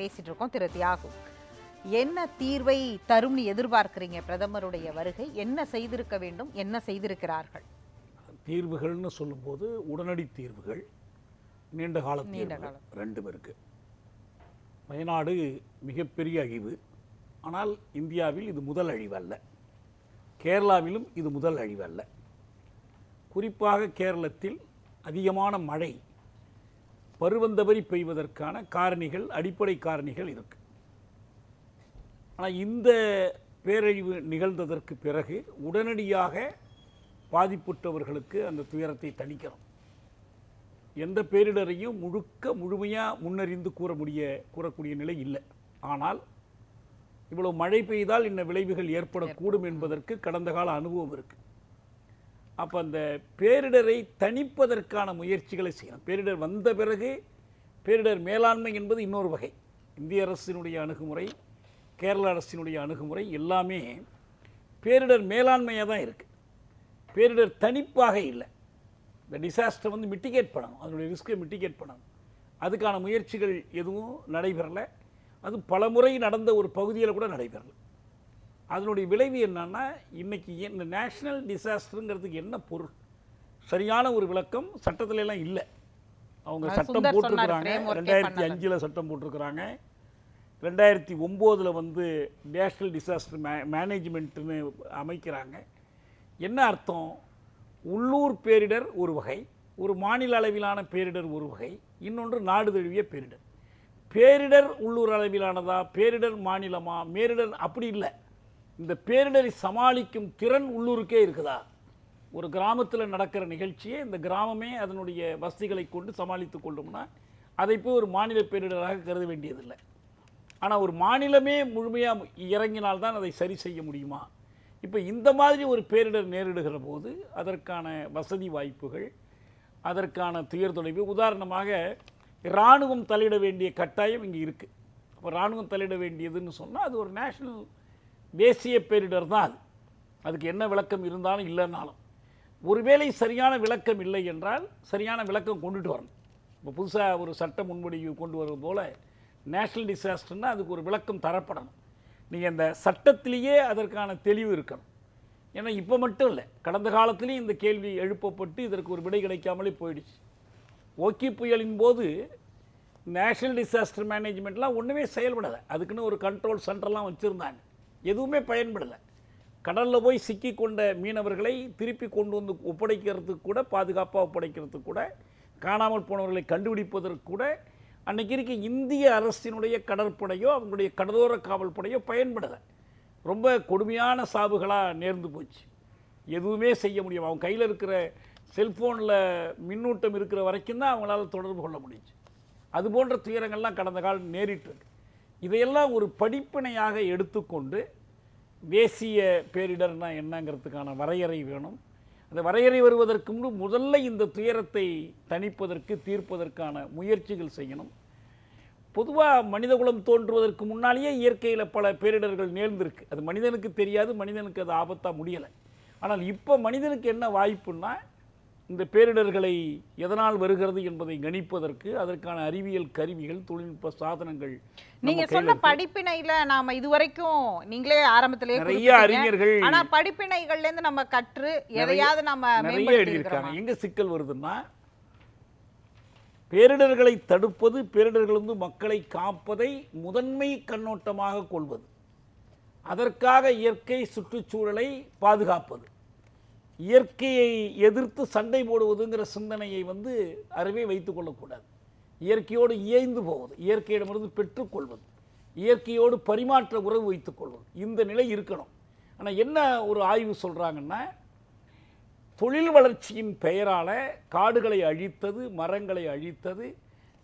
பேசிட்டு இருக்கோம் திரு தியாகு. என்ன தீர்வை தரும்னு எதிர்பார்க்கிறீங்க பிரதமருடைய வருகை? என்ன செய்திருக்க வேண்டும்? என்ன செய்திருக்கிறார்கள்? தீர்வுகள்னு சொல்லும்போது உடனடி தீர்வுகள் நீண்ட கால தீர்வுகள் காலம். ரெண்டு பேருக்கு வயநாடு மிகப்பெரிய அழிவு. ஆனால் இந்தியாவில் இது முதல் அழிவு அல்ல கேரளாவிலும் இது முதல் அழிவு அல்ல குறிப்பாக கேரளத்தில் அதிகமான மழை பருவந்தவரி பெய்வதற்கான காரணிகள் அடிப்படை காரணிகள் இருக்கு. ஆனால் இந்த பேரழிவு நிகழ்ந்ததற்கு பிறகு உடனடியாக பாதிப்புற்றவர்களுக்கு அந்த துயரத்தை தணிக்கிறோம். எந்த பேரிடரையும் முழுக்க முழுமையாக முன்னறிந்து கூற முடிய கூறக்கூடிய நிலை இல்லை. ஆனால் இவ்வளவு மழை பெய்தால் இன்ன விளைவுகள் ஏற்படக்கூடும். என்பதற்கு கடந்த கால அனுபவம் இருக்கு. அப்போ அந்த பேரிடரை தணிப்பதற்கான முயற்சிகளை செய்யணும். பேரிடர் வந்த பிறகு பேரிடர் மேலாண்மை என்பது இன்னொரு வகை. இந்திய அரசினுடைய அணுகுமுறை கேரள அரசினுடைய அணுகுமுறை எல்லாமே பேரிடர் மேலாண்மையாக தான் இருக்குது பேரிடர் தணிப்பாக இல்லை. இந்த டிசாஸ்டர் வந்து மிட்டிகேட் பண்ணணும். அதனுடைய ரிஸ்க்கை மிட்டிகேட் பண்ணணும். அதுக்கான முயற்சிகள் எதுவும் நடைபெறலை. அது பல முறை நடந்த ஒரு பகுதியில் கூட நடைபெறலை. அதனுடைய விளைவு என்னன்னா இன்னைக்கு இந்த நேஷனல் டிசாஸ்டருங்கிறதுக்கு என்ன பொருள்? சரியான ஒரு விளக்கம் சட்டத்துல எல்லாம் இல்லை. அவங்க சட்டம் போட்டிருக்கிறாங்க. ரெண்டாயிரத்தி. அஞ்சில் சட்டம் போட்டிருக்கிறாங்க. ரெண்டாயிரத்தி ஒம்போதில் வந்து நேஷ்னல் டிசாஸ்டர் மே மேனேஜ்மெண்ட்டுன்னு அமைக்கிறாங்க. என்ன அர்த்தம்? உள்ளூர் பேரிடர் ஒரு வகை ஒரு மாநில அளவிலான பேரிடர் ஒரு வகை இன்னொன்று நாடு தழுவிய பேரிடர். பேரிடர் உள்ளூர் அளவிலானதா பேரிடர் மாநிலமா பேரிடர் அப்படி இல்லை. இந்த பேரிடரை சமாளிக்கும் திறன் உள்ளூருக்கே இருக்குதா? ஒரு கிராமத்தில் நடக்கிற நிகழ்ச்சியை இந்த கிராமமே அதனுடைய வசதிகளை கொண்டு சமாளித்து கொள்ளும்னா அதை போய் ஒரு மாநில பேரிடராக கருத வேண்டியதில்லை. ஆனால் ஒரு மாநிலமே முழுமையாக இறங்கினால்தான் அதை சரி செய்ய முடியுமா? இப்போ இந்த மாதிரி ஒரு பேரிடர் நேரிடுகிற போது அதற்கான வசதி வாய்ப்புகள் அதற்கான துயர் தொலைவு உதாரணமாக இராணுவம் தலையிட வேண்டிய கட்டாயம் இங்கே இருக்குது அப்போ இராணுவம் தலையிட வேண்டியதுன்னு சொன்னால் அது ஒரு நேஷ்னல் தேசிய பேரிடர் தான் அது அதுக்கு என்ன விளக்கம் இருந்தாலும் இல்லைன்னாலும். ஒருவேளை சரியான விளக்கம் இல்லை என்றால் சரியான விளக்கம் கொண்டுட்டு வரணும். இப்போ புதுசாக ஒரு சட்ட முன்வடிவு கொண்டு வருவது போல் நேஷ்னல் டிசாஸ்டர்னால் அதுக்கு ஒரு விளக்கம் தரப்படணும். நீங்கள் அந்த சட்டத்திலேயே அதற்கான தெளிவு இருக்கணும். ஏன்னா இப்போ மட்டும் இல்லை கடந்த காலத்திலையும் இந்த கேள்வி எழுப்பப்பட்டு இதற்கு ஒரு விடை கிடைக்காமலே போயிடுச்சு. ஓக்கி புயலின் போது நேஷ்னல் டிசாஸ்டர் மேனேஜ்மெண்ட்லாம் ஒன்றுமே செயல்படலை. அதுக்குன்னு ஒரு கண்ட்ரோல் சென்டர்லாம் வச்சுருந்தாங்க. எதுவுமே பயன்படலை. கடலில் போய் சிக்கி கொண்ட மீனவர்களை திருப்பி கொண்டு வந்து ஒப்படைக்கிறதுக்கு கூட பாதுகாப்பாக ஒப்படைக்கிறதுக்கு கூட காணாமல் போனவர்களை கண்டுபிடிப்பதற்கு கூட அன்னைக்கு இருக்க இந்திய அரசினுடைய கடற்படையோ அவங்களுடைய கடலோர காவல் படையோ பயன்படலை. ரொம்ப கொடுமையான சாவுகளாக நேர்ந்து போச்சு. எதுவுமே செய்ய முடியும் அவங்க கையில் இருக்கிற செல்ஃபோனில் மின்னூட்டம் இருக்கிற வரைக்கும் தான் அவங்களால தொடர்பு கொள்ள முடிஞ்சு. அது போன்ற துயரங்கள்லாம் கடந்த காலம் நேரிட்டு இதையெல்லாம் ஒரு படிப்பினையாக எடுத்துக்கொண்டு தேசிய பேரிடர்னா என்னங்கிறதுக்கான வரையறை வேணும். அந்த வரையறை வருவதற்கு முன்பு முதல்ல இந்த துயரத்தை தணிப்பதற்கு தீர்ப்பதற்கான முயற்சிகள் செய்யணும். பொதுவாக மனிதகுலம் தோன்றுவதற்கு முன்னாலேயே இயற்கையில் பல பேரிடர்கள் நேர்ந்திருக்கு. அது மனிதனுக்கு தெரியாது மனிதனுக்கு அது ஆபத்தாக முடியலை. ஆனால் இப்போ மனிதனுக்கு என்ன வாய்ப்புன்னா இந்த பேரிடர்களை எதனால் வருகிறது என்பதை கணிப்பதற்கு அதற்கான அறிவியல் கருவிகள் தொழில்நுட்ப சாதனங்கள் நீங்க சொன்ன. படிப்பினையில நாம இதுவரைக்கும் நீங்களே ஆரம்பத்திலேயே நிறைய. அறிஞர்கள் ஆனா படிப்பினைகள்ல இருந்து நம்ம கற்று எதையாவது நம்ம நிறைய எழுதியிருக்காங்க? எங்க சிக்கல் வருதுன்னா பேரிடர்களை தடுப்பது பேரிடர்களிலிருந்து மக்களை காப்பதை முதன்மை கண்ணோட்டமாக கொள்வது அதற்காக இயற்கை சுற்றுச்சூழலை பாதுகாப்பது இயற்கையை எதிர்த்து சண்டை போடுவதுங்கிற சிந்தனையை வந்து அறவே வைத்து கொள்ளக்கூடாது. இயற்கையோடு இயைந்து போவது இயற்கையிடமிருந்து பெற்றுக்கொள்வது இயற்கையோடு பரிமாற்ற உறவு வைத்துக் கொள்வது இந்த நிலை இருக்கணும். ஆனால் என்ன ஒரு ஆய்வு சொல்கிறாங்கன்னா தொழில் வளர்ச்சியின் பெயரால் காடுகளை அழித்தது மரங்களை அழித்தது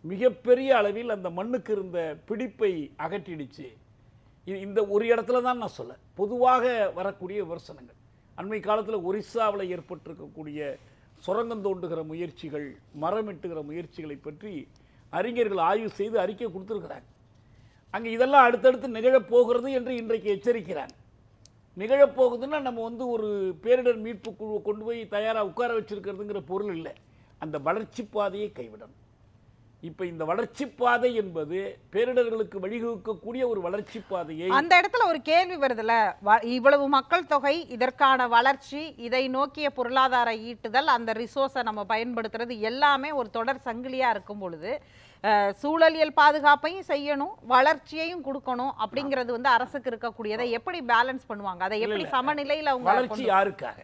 மிகப்பெரிய அளவில் அந்த மண்ணுக்கு இருந்த பிடிப்பை அகற்றிடுச்சு. இது இந்த ஒரு இடத்துல தான் நான் சொல்ல பொதுவாக வரக்கூடிய விமர்சனங்கள். அண்மை காலத்தில் ஒரிஸ்ஸாவில் ஏற்பட்டிருக்கக்கூடிய சுரங்கம் தோண்டுகிற முயற்சிகள் மரமிட்டுகிற முயற்சிகளை பற்றி அறிஞர்கள் ஆய்வு செய்து அறிக்கை கொடுத்துருக்குறாங்க. அங்கே இதெல்லாம் அடுத்தடுத்து நிகழப்போகிறது என்று இன்றைக்கு எச்சரிக்கிறாங்க. நிகழப்போகுதுன்னா நம்ம வந்து ஒரு பேரிடர் மீட்பு குழுவை கொண்டு போய் தயாராக உட்கார வச்சுருக்கிறதுங்கிற பொருள் இல்லை. அந்த வளர்ச்சி பாதையை கைவிடணும். இப்போ இந்த வளர்ச்சி பாதை என்பது பேரிடர்களுக்கு வழிவகுக்கக்கூடிய ஒரு வளர்ச்சி பாதையை அந்த இடத்துல ஒரு கேள்வி வருதுல்ல? வ- இவ்வளவு மக்கள் தொகை இதற்கான வளர்ச்சி இதை நோக்கிய பொருளாதார ஈட்டுதல் அந்த ரிசோர்ஸை நம்ம பயன்படுத்துறது எல்லாமே ஒரு தொடர் சங்கிலியா இருக்கும் பொழுது சூழலியல் பாதுகாப்பையும் செய்யணும் வளர்ச்சியையும் கொடுக்கணும் அப்படிங்கிறது வந்து அரசுக்கு இருக்கக்கூடியதை எப்படி பேலன்ஸ் பண்ணுவாங்க? அதை எப்படி. சமநிலையில அவங்க வளர்ச்சி யாருக்காக?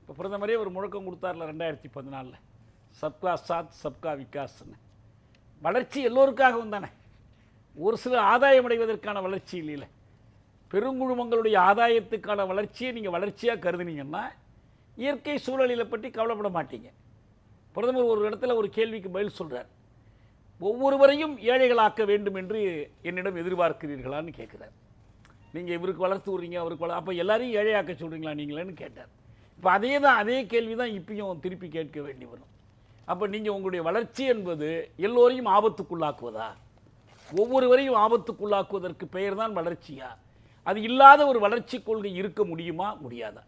இப்போ பிரதமரே ஒரு முழக்கம் கொடுத்தார்ல ரெண்டாயிரத்தி பதினாலில். சப்கா சாத் சப்கா விகாஸ்னு வளர்ச்சி எல்லோருக்காகவும் தானே. ஒரு சில ஆதாயம் அடைவதற்கான வளர்ச்சி இல்லைல்ல பெருங்குழுமங்களுடைய ஆதாயத்துக்கான வளர்ச்சியை நீங்கள் வளர்ச்சியாக கருதுனீங்கன்னா இயற்கை சூழலில் பற்றி கவலைப்பட மாட்டீங்க. பிரதமர் ஒரு இடத்துல ஒரு கேள்விக்கு பதில் சொல்கிறார் ஒவ்வொருவரையும் ஏழைகளாக்க வேண்டும் என்று என்னிடம் எதிர்பார்க்கிறீர்களான்னு கேட்குறார். நீங்கள் இவருக்கு வளர்த்து விட்றீங்க அவருக்கு வள அப்போ எல்லாரையும் ஏழையாக்க சொல்கிறீங்களா நீங்களேன்னு கேட்டார். இப்போ அதே தான் அதே கேள்வி தான் இப்பயும் திருப்பி கேட்க வேண்டி வரும். அப்போ நீங்கள் உங்களுடைய வளர்ச்சி என்பது எல்லோரையும் ஆபத்துக்குள்ளாக்குவதா? ஒவ்வொருவரையும் ஆபத்துக்குள்ளாக்குவதற்கு பெயர் தான் வளர்ச்சியா? அது இல்லாத ஒரு வளர்ச்சி கொள்கை இருக்க முடியுமா? முடியாதா?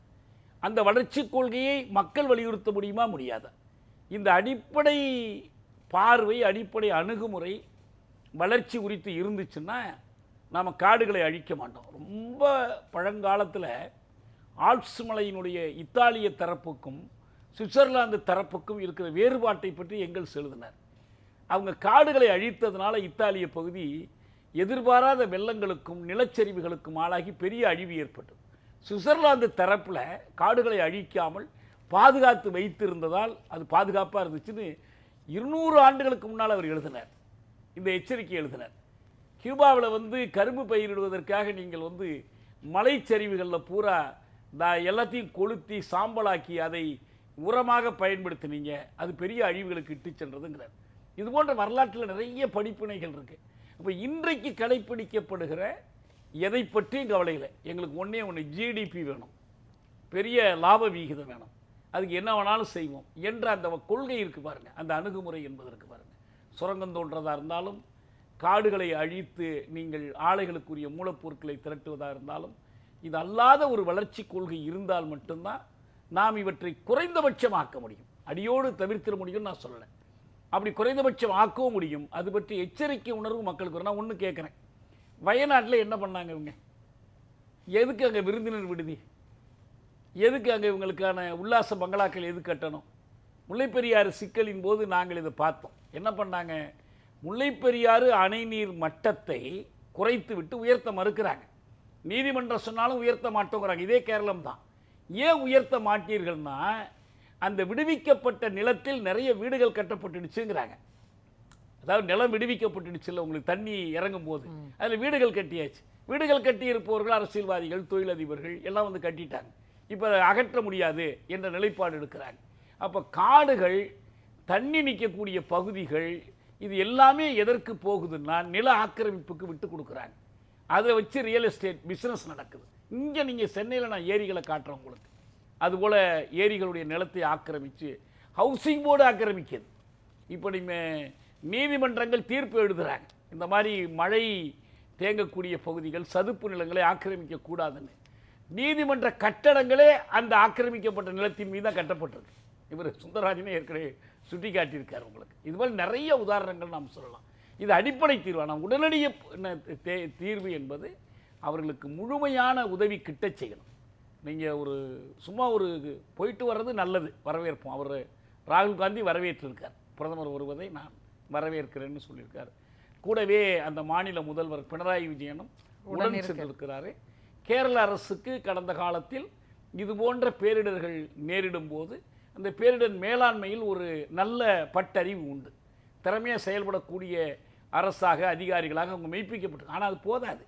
அந்த வளர்ச்சி கொள்கையை மக்கள் வலியுறுத்த முடியுமா? முடியாதா? இந்த அடிப்படை பார்வை அடிப்படை அணுகுமுறை வளர்ச்சி குறித்து இருந்துச்சுன்னா நாம் காடுகளை அழிக்க மாட்டோம். ரொம்ப பழங்காலத்தில் ஆல்ப்ஸ் மலையினுடைய இத்தாலிய தரப்புக்கும் சுவிட்சர்லாந்து தரப்புக்கும் இருக்கிற வேறுபாட்டை பற்றி எங்கள் செழுதினர் அவங்க காடுகளை அழித்ததுனால இத்தாலிய பகுதி எதிர்பாராத வெள்ளங்களுக்கும் நிலச்சரிவுகளுக்கும் ஆளாகி பெரிய அழிவு ஏற்பட்டது. சுவிட்சர்லாந்து தரப்பில் காடுகளை அழிக்காமல் பாதுகாத்து வைத்திருந்ததால் அது பாதுகாப்பாக இருந்துச்சுன்னு இருநூறு ஆண்டுகளுக்கு முன்னால் அவர் எழுதினார். இந்த எச்சரிக்கை எழுதினார். கியூபாவில் வந்து கரும்பு பயிரிடுவதற்காக நீங்கள் வந்து மலைச்சரிவுகளில் பூரா இந்த எல்லாத்தையும் கொளுத்தி சாம்பலாக்கி அதை உரமாக பயன்படுத்தினீங்க. அது பெரிய அழிவுகளுக்கு இட்டு சென்றதுங்கிறார். இது போன்ற வரலாற்றில் நிறைய படிப்பினைகள் இருக்குது இப்போ இன்றைக்கு கடைப்பிடிக்கப்படுகிற எதை பற்றியும் கவலையில் எங்களுக்கு ஒன்றே ஒன்று ஜிடிபி வேணும். பெரிய லாப விகிதம் வேணும். அதுக்கு என்ன வேணாலும் செய்வோம் என்ற அந்த கொள்கை இருக்குது பாருங்கள் அந்த அணுகுமுறை என்பது இருக்குது பாருங்கள் சுரங்கம் தோன்றதாக இருந்தாலும் காடுகளை அழித்து நீங்கள் ஆலைகளுக்குரிய மூலப்பொருட்களை திரட்டுவதாக இருந்தாலும் இது அல்லாத ஒரு வளர்ச்சி கொள்கை இருந்தால் மட்டும்தான் நாம் இவற்றை குறைந்தபட்சமாக்க முடியும். அடியோடு தவிர்த்திட முடியும்னு நான் சொல்லலை. அப்படி குறைந்தபட்சம் ஆக்கவும் முடியும். அது பற்றி எச்சரிக்கை உணர்வு மக்களுக்கு நான் ஒன்று கேட்குறேன் வயநாட்டில் என்ன பண்ணாங்க இவங்க? எதுக்கு அங்கே விருந்தினர் விடுதி? எதுக்கு அங்கே இவங்களுக்கான உல்லாச பங்களாக்கள் எது கட்டணும்? முல்லைப்பெரியாறு சிக்கலின் போது நாங்கள் இதை பார்த்தோம். என்ன பண்ணாங்க? முல்லைப்பெரியாறு அணை நீர் மட்டத்தை குறைத்து விட்டு உயர்த்த மறுக்கிறாங்க. நீதிமன்றம் சொன்னாலும் உயர்த்த மாட்டோங்கிறாங்க. இதே கேரளம் தான் ஏன் உயர்த்த மாட்டீர்கள்னா அந்த விடுவிக்கப்பட்ட நிலத்தில் நிறைய வீடுகள் கட்டப்பட்டுடுச்சுங்கிறாங்க. அதாவது நிலம் விடுவிக்கப்பட்டுடுச்சுல்ல உங்களுக்கு தண்ணி இறங்கும் போது அதில் வீடுகள் கட்டியாச்சு. வீடுகள் கட்டி இருப்பவர்கள் அரசியல்வாதிகள் தொழிலதிபர்கள் எல்லாம் வந்து கட்டிட்டாங்க. இப்போ அகற்ற முடியாது என்ற நிலைப்பாடு எடுக்கிறாங்க. அப்போ காடுகள் தண்ணி நிற்கக்கூடிய பகுதிகள் இது எல்லாமே எதற்கு போகுதுன்னா நில ஆக்கிரமிப்புக்கு விட்டு கொடுக்குறாங்க. அதை வச்சு ரியல் எஸ்டேட் பிஸ்னஸ் நடக்குது. இங்கே நீங்கள் சென்னையில் நான் ஏரிகளை காட்டுறேன் உங்களுக்கு. அதுபோல் ஏரிகளுடைய நிலத்தை ஆக்கிரமித்து ஹவுசிங் போர்டு ஆக்கிரமிக்குது இப்போ நீங்கள் நீதிமன்றங்கள் தீர்ப்பு எழுதுகிறாங்க இந்த மாதிரி மழை தேங்கக்கூடிய பகுதிகள் சதுப்பு நிலங்களை ஆக்கிரமிக்கக்கூடாதுன்னு நீதிமன்ற கட்டடங்களே அந்த ஆக்கிரமிக்கப்பட்ட நிலத்தின் மீது தான் கட்டப்பட்டிருக்கு. இவர் சுந்தரராஜனே ஏற்கனவே சுட்டி காட்டியிருக்கார் உங்களுக்கு மாதிரி நிறைய உதாரணங்கள் நாம் சொல்லலாம். இது அடிப்படை தீர்வு ஆனால் உடனடிய தே- தீர்வு என்பது அவர்களுக்கு முழுமையான உதவி கிட்டச் செய்யணும். நீங்கள் ஒரு சும்மா ஒரு போயிட்டு வர்றது நல்லது வரவேற்போம். அவர் ராகுல் காந்தி வரவேற்றிருக்கார். பிரதமர் வருவதை நான் வரவேற்கிறேன்னு சொல்லியிருக்கார். கூடவே அந்த மாநில முதல்வர் பினராயி விஜயனும் உடன் சென்றிருக்கிறாரு. கேரள அரசுக்கு கடந்த காலத்தில் இது போன்ற பேரிடர்கள் நேரிடும் போது அந்த பேரிடர் மேலாண்மையில் ஒரு நல்ல பட்டறிவு உண்டு. திறமையாக செயல்படக்கூடிய அரசாக அதிகாரிகளாக அவங்க மெய்ப்பிக்கப்பட்டு ஆனால் அது போதாது.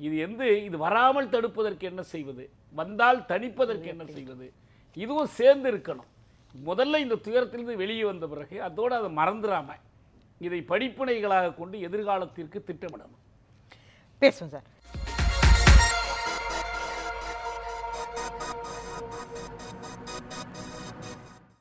இது எந்த இது வராமல் தடுப்பதற்கு என்ன செய்வது? வந்தால் தணிப்பதற்கு என்ன செய்வது? இதுவும் சேர்ந்து இருக்கணும். முதல்ல இந்த துயரத்திலிருந்து வெளியே வந்த பிறகு அதோடு அதை மறந்துடாம இதை படிப்பினைகளாக கொண்டு எதிர்காலத்திற்கு திட்டமிடணும். பேசுவோம் சார்.